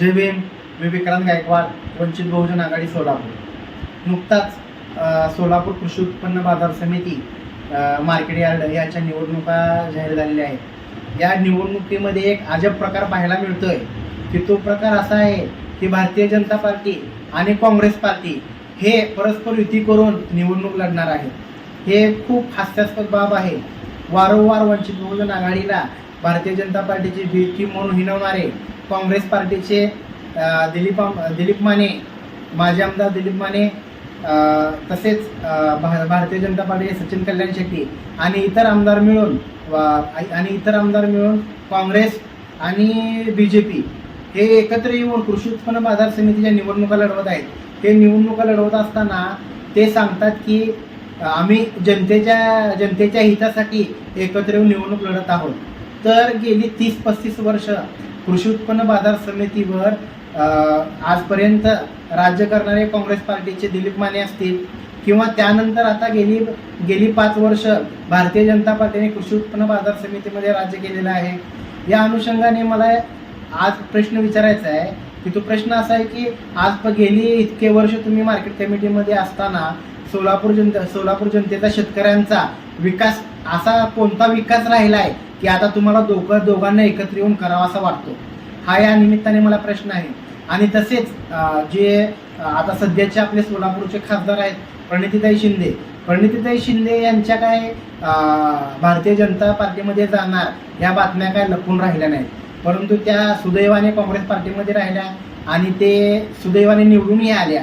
जय भीम मी विक्रांत गायकवाड वंचित बहुजन आघाडी सोलापूर. नुकताच सोलापूर कृषी उत्पन्न बाजार समिती मार्केट यार्ड याच्या निवडणुका जाहीर झालेल्या आहेत. या निवडणुकीमध्ये एक अजब प्रकार पाहायला मिळतोय की तो प्रकार असा आहे की भारतीय जनता पार्टी आणि काँग्रेस पार्टी हे परस्पर युती करून निवडणूक लढणार आहेत. हे खूप हास्यास्पद बाब आहे. वारंवार वंचित बहुजन आघाडीला भारतीय जनता पार्टीची भीती म्हणून हिणवणारे काँग्रेस पार्टीचे दिलीप दिलीप माने माजी आमदार दिलीप माने तसेच भा- भारतीय जनता पार्टी सचिन कल्याण शेट्टी आणि इतर आमदार मिळून आणि इतर आमदार मिळून काँग्रेस आणि बी जे पी हे एकत्र येऊन कृषी उत्पन्न बाजार समितीच्या निवडणुका लढवत आहेत. ते निवडणुका लढवत असताना ते सांगतात की आम्ही जनतेच्या जनतेच्या हितासाठी एकत्र येऊन निवडणूक लढत आहोत. तर गेली तीस पस्तीस वर्ष कृषी उत्पन्न बाजार समितीवर आजपर्यंत राज्य करणारे काँग्रेस पार्टीचे दिलीप माने असतील किंवा त्यानंतर आता गेली गेली पाच वर्ष भारतीय जनता पार्टीने कृषी उत्पन्न बाजार समितीमध्ये राज्य केलेलं आहे. या अनुषंगाने मला आज प्रश्न विचारायचा आहे की तो प्रश्न असा आहे की आज गेली इतके वर्ष तुम्ही मार्केट कमिटीमध्ये असताना सोलापूर जनता सोलापूर जनतेचा शेतकऱ्यांचा विकास असा कोणता विकास राहिला आहे की आता तुम्हाला दोघं दोघांना एकत्र येऊन करावा असा वाटतो. हा या निमित्ताने मला प्रश्न आहे. आणि तसेच जे आता सध्याचे आपले सोलापूरचे खासदार आहेत प्रणितीताई शिंदे. प्रणितीताई शिंदे यांच्या काय भारतीय जनता पार्टीमध्ये जाणार या बातम्या काय लपून राहिल्या नाहीत. परंतु त्या सुदैवाने काँग्रेस पार्टीमध्ये राहिल्या आणि ते सुदैवाने निवडूनही आल्या.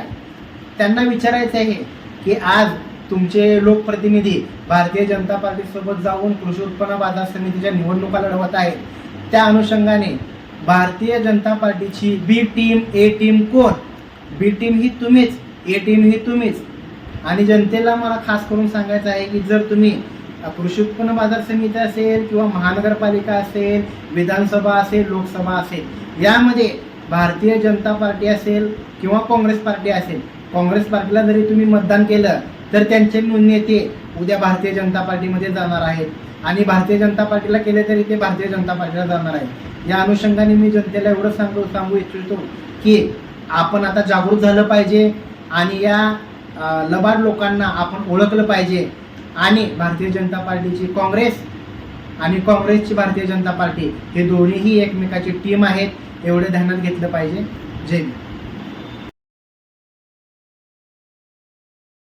त्यांना विचारायचं आहे की आज तुमचे लोकप्रतिनिधी भारतीय जनता पार्टीसोबत जाऊन कृषी उत्पन्न बाजार समितीच्या निवडणुका लढवत आहेत. त्या अनुषंगाने भारतीय जनता पार्टीची बी टीम ए टीम कोण? बी टीम ही तुम्हीच ए टीम ही तुम्हीच. आणि जनतेला मला खास करून सांगायचं आहे की जर तुम्ही कृषी उत्पन्न बाजार समिती असेल किंवा महानगरपालिका असेल विधानसभा असेल लोकसभा असेल यामध्ये भारतीय जनता पार्टी असेल किंवा काँग्रेस पार्टी असेल काँग्रेस पार्टीला जरी तुम्ही मतदान केलं तर त्यांचे नेते उद्या भारतीय जनता पार्टीमध्ये जाणार आहेत. आणि भारतीय जनता पार्टीला केले तरी ते भारतीय जनता पार्टीला जाणार आहेत. या अनुषंगाने मी जनतेला एवढं सांगू सांगू इच्छितो की आपण आता जागृत झालं पाहिजे आणि या लबाड लोकांना आपण ओळखलं पाहिजे. आणि भारतीय जनता पार्टीची काँग्रेस आणि काँग्रेसची भारतीय जनता पार्टी हे दोन्हीही एकमेकाची टीम आहेत एवढे ध्यानात घेतलं पाहिजे. जय